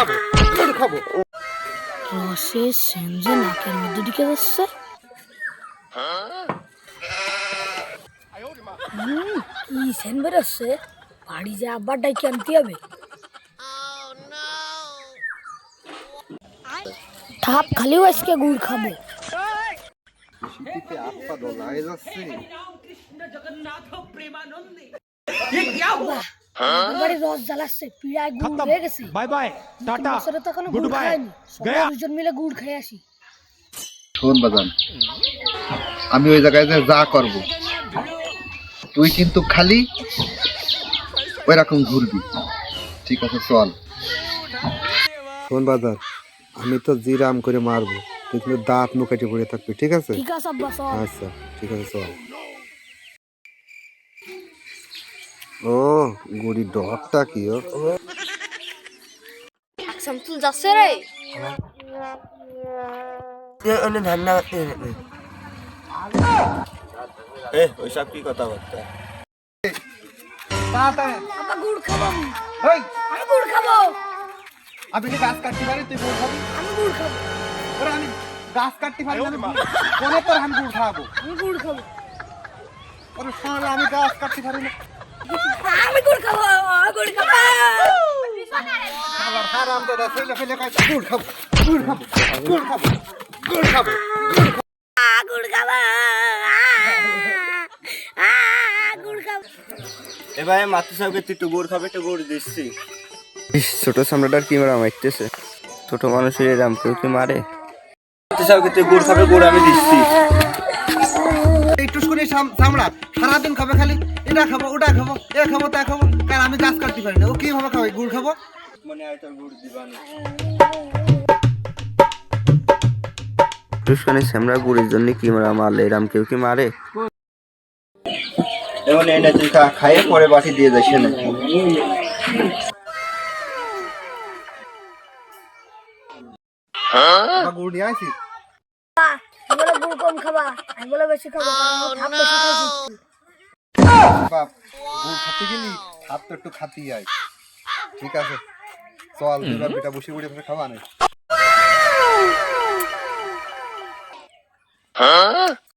খাব গুড় খাব। রসের সেঞ্জে নাকের মধ্যে ঢুকে যাচ্ছে। কি সেন বেরোচ্ছে? বাড়ি যে আব্বার ডাইকে আনতে হবে। ঠাপ খালিও আজকে গুড় খাব। শীতে আপা হ্যাঁ? বাড়ি রস জ্বালাচ্ছে পিড়ায় গুড় হয়ে গেছে। Bye bye tata. Good bye. Gaya. দুজন মিলে গুড় খেয়ে আসি। শোন বাজান আমি ওই জায়গায় যা করব তুই কিন্তু খালি ওই রকম ঘুরবি। ঠিক আছে চল। শোন বাজার আমি তো জিরাম করে মারবো তুই কিন্তু দাঁত মুখ কেটে পড়ে থাকবি ঠিক আছে? আচ্ছা ঠিক আছে চল। ও গুড়ি ডরটা কি ও? শামসুল যাচ্ছে রে। এ ওইসব কি কথাবার্তা? আব্বা গুড় খাব। আমি আমি গুড় খাব। আমি কি গাছ কাটতে পারি? তুই গুড় খাবি? আমি গুড় খাব। ওরে আমি গাছ কাটতে পারি না, কোনে তোর আমি গুড় খাব। আমি গুড় খাব। ওরে শালা আমি গাছ কাটতে পারি না। আমি গুড় খাব গুড় খাব। শালার হারাম দাদা ফেলে ফেলে খাই গুড় খাব গুড় খাব গুড় খাব গুড় খাব গুড় খাব। আ, আ, গুড় খাব। এবার মাতৃ সাহেবকে তুই একটু গুড় খাবে একটু গুড় দিচ্ছি। ছোট সামলাটার কি মারা মারতেছে? ছোট মানুষের এরাম কেউ কি মারে? মাতৃ সাহেবকে তুই গুড় খাবে গুড় আমি দিচ্ছি। এই টুসকুনি সাম- চামড়া সারাদিন খাবে খালি এটা খাব ওটা খাব এ খাব তা খাব। কারণ আমি গাছ কাটতে পারি না। ও কীভাবে খাবে? গুড় খাব? মনে হয় তোর গুড় শ্যামরা গুড়ির জন্য কি মারা মারলে? এরাম কেউ কি মারে? এমন এনে তুই খাইয়ে পরে বাটি দিয়ে যাস না। গুড় নিয়ে আসি? আমি বলে গুড় কম খাবা আমি বলে বেশি খাব খাইছি বাপ গুড় খাতে গেলি হাত তো একটু খাতি যায় ঠিক আছে চল এবার পিঠা বসে বসে বসে খাওয়া নেই